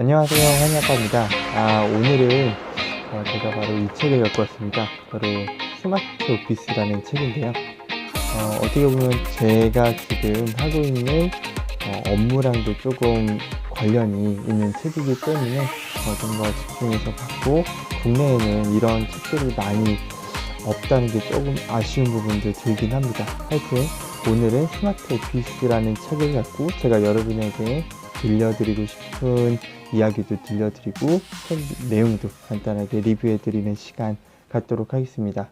안녕하세요 한약과입니다. 아 오늘은 어, 제가 바로 이 책을 갖고 왔습니다. 바로 스마트 오피스라는 책인데요. 어, 어떻게 보면 제가 지금 하고 있는 어, 업무랑도 조금 관련이 있는 책이기 때문에 어, 좀더 집중해서 봤고 국내에는 이런 책들이 많이 없다는 게 조금 아쉬운 부분도 들긴 합니다. 하여튼 오늘은 스마트 오피스라는 책을 갖고 제가 여러분에게 들려드리고 싶은 이야기도 들려드리고 책 내용도 간단하게 리뷰해드리는 시간 갖도록 하겠습니다.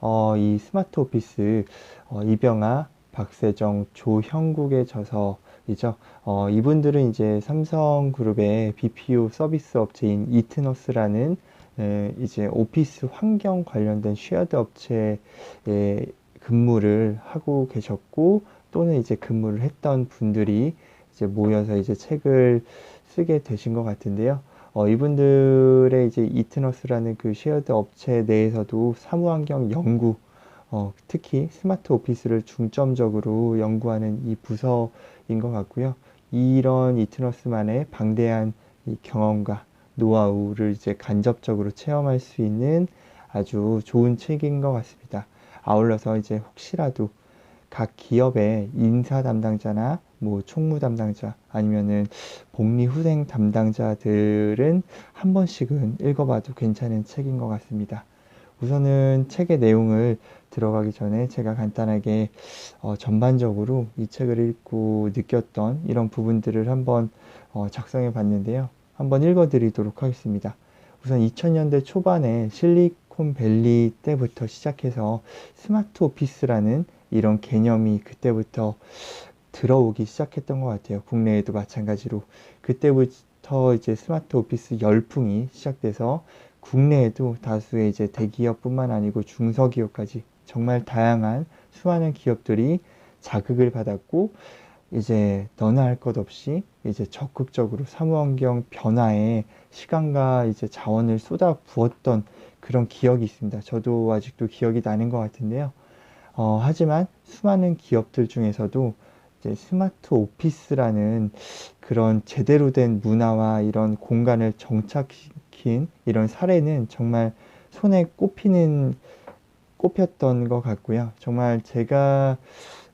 어, 이 스마트 오피스 어, 이병아, 박세정, 조형국의 저서이죠. 어, 이분들은 이제 삼성그룹의 BPO 서비스 업체인 이트너스라는 에, 이제 오피스 환경 관련된 쉐어드 업체에 근무를 하고 계셨고 또는 이제 근무를 했던 분들이 이제 모여서 이제 책을 쓰게 되신 것 같은데요. 어, 이분들의 이제 이트너스라는 그 쉐어드 업체 내에서도 사무환경 연구, 어, 특히 스마트 오피스를 중점적으로 연구하는 이 부서인 것 같고요. 이런 이트너스만의 방대한 이 경험과 노하우를 이제 간접적으로 체험할 수 있는 아주 좋은 책인 것 같습니다. 아울러서 이제 혹시라도 각 기업의 인사 담당자나 뭐 총무 담당자 아니면은 복리 후생 담당자들은 한 번씩은 읽어봐도 괜찮은 책인 것 같습니다. 우선은 책의 내용을 들어가기 전에 제가 간단하게 어, 전반적으로 이 책을 읽고 느꼈던 이런 부분들을 한번 어, 작성해 봤는데요. 한번 읽어 드리도록 하겠습니다. 우선 2000년대 초반에 실리콘밸리 때부터 시작해서 스마트 오피스라는 이런 개념이 그때부터 들어오기 시작했던 것 같아요. 국내에도 마찬가지로. 그때부터 이제 스마트 오피스 열풍이 시작돼서 국내에도 다수의 이제 대기업뿐만 아니고 중소기업까지 정말 다양한 수많은 기업들이 자극을 받았고 이제 너나 할 것 없이 이제 적극적으로 사무환경 변화에 시간과 이제 자원을 쏟아 부었던 그런 기억이 있습니다. 저도 아직도 기억이 나는 것 같은데요. 어, 하지만 수많은 기업들 중에서도 스마트 오피스라는 그런 제대로 된 문화와 이런 공간을 정착시킨 이런 사례는 정말 손에 꼽히는 꼽혔던 것 같고요. 정말 제가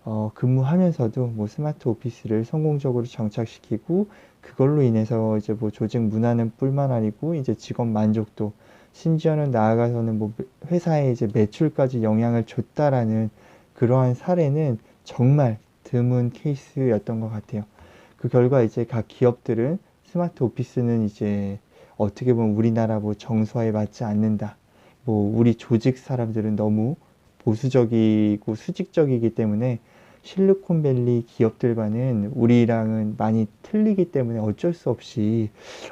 어, 근무하면서도 뭐 스마트 오피스를 성공적으로 정착시키고 그걸로 인해서 이제 뭐 조직 문화는 뿐만 아니고 이제 직원 만족도 심지어는 나아가서는 뭐 회사의 이제 매출까지 영향을 줬다라는 그러한 사례는 정말 드문 케이스였던 것 같아요. 그 결과 이제 각 기업들은 스마트 오피스는 이제 어떻게 보면 우리나라 뭐 정서에 맞지 않는다. 뭐 우리 조직 사람들은 너무 보수적이고 수직적이기 때문에 실리콘밸리 기업들과는 우리랑은 많이 틀리기 때문에 어쩔 수 없이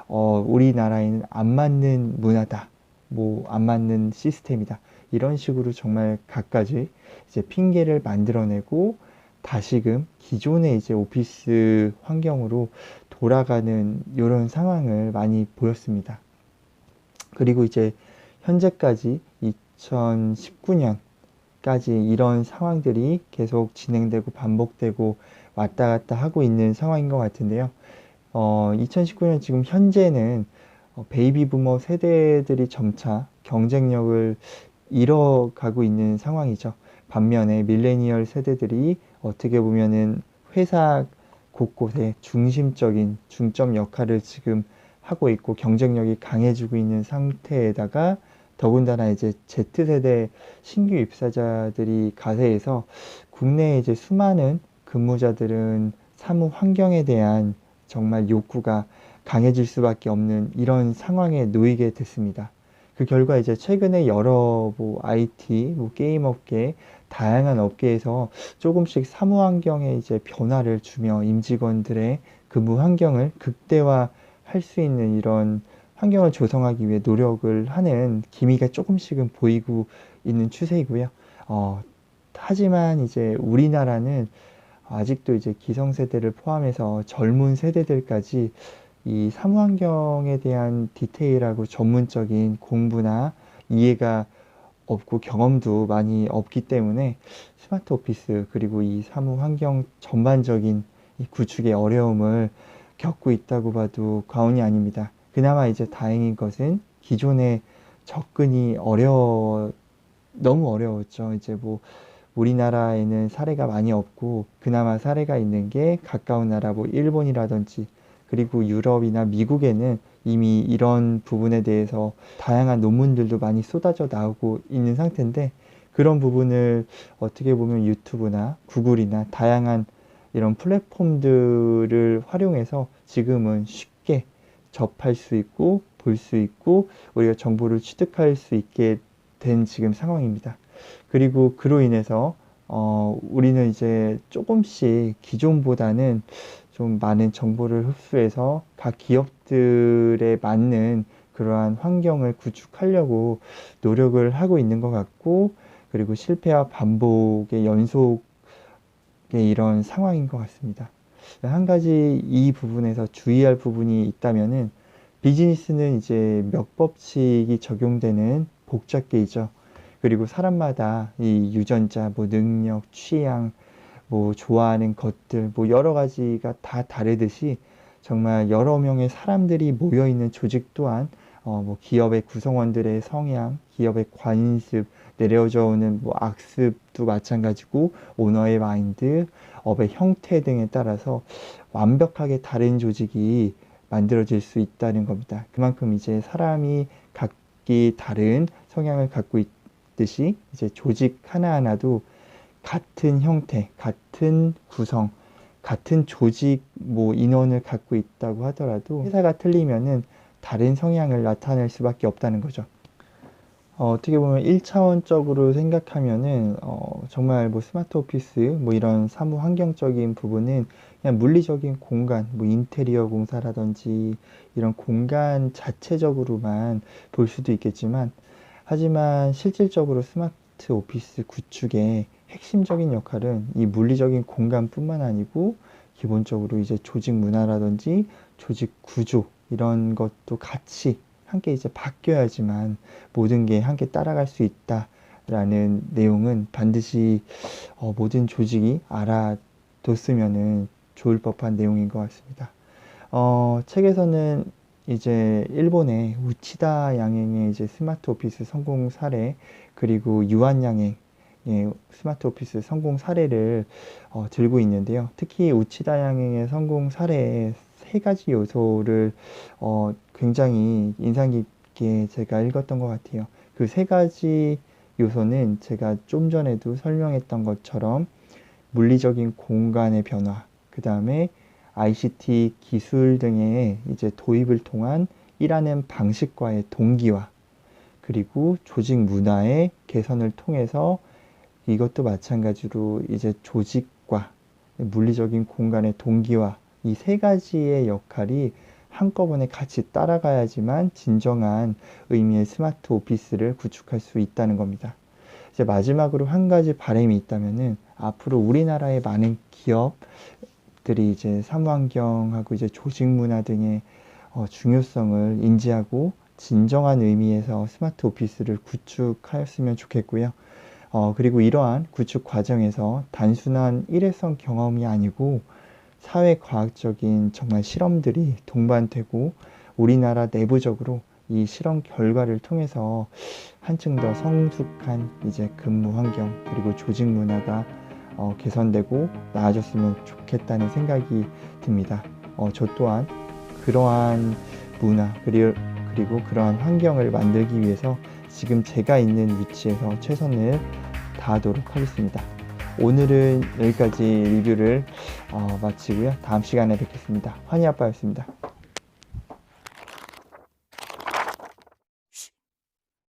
어, 우리나라에는 안 맞는 문화다. 뭐 안 맞는 시스템이다. 이런 식으로 정말 갖가지 이제 핑계를 만들어내고 다시금 기존의 이제 오피스 환경으로 돌아가는 이런 상황을 많이 보였습니다. 그리고 이제 현재까지 2019년까지 이런 상황들이 계속 진행되고 반복되고 왔다 갔다 하고 있는 상황인 것 같은데요. 어, 2019년 지금 현재는 어, 베이비 부머 세대들이 점차 경쟁력을 잃어가고 있는 상황이죠. 반면에 밀레니얼 세대들이 어떻게 보면은 회사 곳곳에 중심적인 중점 역할을 지금 하고 있고 경쟁력이 강해지고 있는 상태에다가 더군다나 이제 Z세대 신규 입사자들이 가세해서 국내에 이제 수많은 근무자들은 사무 환경에 대한 정말 욕구가 강해질 수밖에 없는 이런 상황에 놓이게 됐습니다. 그 결과 이제 최근에 여러 뭐 IT, 뭐 게임 업계, 다양한 업계에서 조금씩 사무 환경에 이제 변화를 주며 임직원들의 근무 환경을 극대화 할 수 있는 이런 환경을 조성하기 위해 노력을 하는 기미가 조금씩은 보이고 있는 추세이고요. 어, 하지만 이제 우리나라는 아직도 이제 기성세대를 포함해서 젊은 세대들까지 이 사무 환경에 대한 디테일하고 전문적인 공부나 이해가 없고 경험도 많이 없기 때문에 스마트 오피스 그리고 이 사무 환경 전반적인 이 구축의 어려움을 겪고 있다고 봐도 과언이 아닙니다. 그나마 이제 다행인 것은 기존에 접근이 어려 너무 어려웠죠. 이제 뭐 우리나라에는 사례가 많이 없고 그나마 사례가 있는 게 가까운 나라 뭐 일본이라든지 그리고 유럽이나 미국에는 이미 이런 부분에 대해서 다양한 논문들도 많이 쏟아져 나오고 있는 상태인데 그런 부분을 어떻게 보면 유튜브나 구글이나 다양한 이런 플랫폼들을 활용해서 지금은 쉽게 접할 수 있고 볼 수 있고 우리가 정보를 취득할 수 있게 된 지금 상황입니다. 그리고 그로 인해서 어, 우리는 이제 조금씩 기존보다는 좀 많은 정보를 흡수해서 각 기업들에 맞는 그러한 환경을 구축하려고 노력을 하고 있는 것 같고 그리고 실패와 반복의 연속의 이런 상황인 것 같습니다. 한 가지 이 부분에서 주의할 부분이 있다면은 비즈니스는 이제 몇 법칙이 적용되는 복잡계이죠. 그리고 사람마다 이 유전자, 뭐 능력, 취향, 뭐 좋아하는 것들, 뭐 여러 가지가 다 다르듯이 정말 여러 명의 사람들이 모여 있는 조직 또한 어, 뭐 기업의 구성원들의 성향, 기업의 관습, 내려져 오는 뭐 악습도 마찬가지고 오너의 마인드, 업의 형태 등에 따라서 완벽하게 다른 조직이 만들어질 수 있다는 겁니다. 그만큼 이제 사람이 각기 다른 성향을 갖고 있듯이 이제 조직 하나하나도 같은 형태, 같은 구성, 같은 조직 뭐 인원을 갖고 있다고 하더라도 회사가 틀리면은 다른 성향을 나타낼 수밖에 없다는 거죠. 어, 떻게 보면 1차원적으로 생각하면은 어, 정말 뭐 스마트 오피스 뭐 이런 사무 환경적인 부분은 그냥 물리적인 공간, 뭐 인테리어 공사라든지 이런 공간 자체적으로만 볼 수도 있겠지만 하지만 실질적으로 스마트 오피스 구축의 핵심적인 역할은 이 물리적인 공간뿐만 아니고 기본적으로 이제 조직 문화라든지 조직 구조 이런 것도 같이 함께 이제 바뀌어야지만 모든 게 함께 따라갈 수 있다라는 내용은 반드시 어, 모든 조직이 알아뒀으면은 좋을 법한 내용인 것 같습니다. 어, 책에서는 이제 일본의 우치다 양행의 이제 스마트 오피스 성공 사례 그리고 유한 양행 의 스마트 오피스 성공 사례를 어, 들고 있는데요. 특히 우치다 양행의 성공 사례에 세 가지 요소를 어, 굉장히 인상 깊게 제가 읽었던 것 같아요. 그 세 가지 요소는 제가 좀 전에도 설명했던 것처럼 물리적인 공간의 변화, 그 다음에 ICT 기술 등의 이제 도입을 통한 일하는 방식과의 동기화, 그리고 조직 문화의 개선을 통해서 이것도 마찬가지로 이제 조직과 물리적인 공간의 동기화 이세 가지의 역할이 한꺼번에 같이 따라가야지만 진정한 의미의 스마트 오피스를 구축할 수 있다는 겁니다. 이제 마지막으로 한 가지 바람이 있다면은 앞으로 우리나라의 많은 기업들이 이제 사무환경하고 이제 조직 문화 등의 어, 중요성을 인지하고 진정한 의미에서 스마트 오피스를 구축하였으면 좋겠고요. 어, 그리고 이러한 구축 과정에서 단순한 일회성 경험이 아니고 사회과학적인 정말 실험들이 동반되고 우리나라 내부적으로 이 실험 결과를 통해서 한층 더 성숙한 이제 근무 환경 그리고 조직 문화가 어, 개선되고 나아졌으면 좋겠다는 생각이 듭니다. 어, 저 또한 그러한 문화 그리고, 그리고 그러한 환경을 만들기 위해서 지금 제가 있는 위치에서 최선을 다하도록 하겠습니다. 오늘은 여기까지 리뷰를 어, 마치고요. 다음 시간에 뵙겠습니다. 환희 아빠였습니다.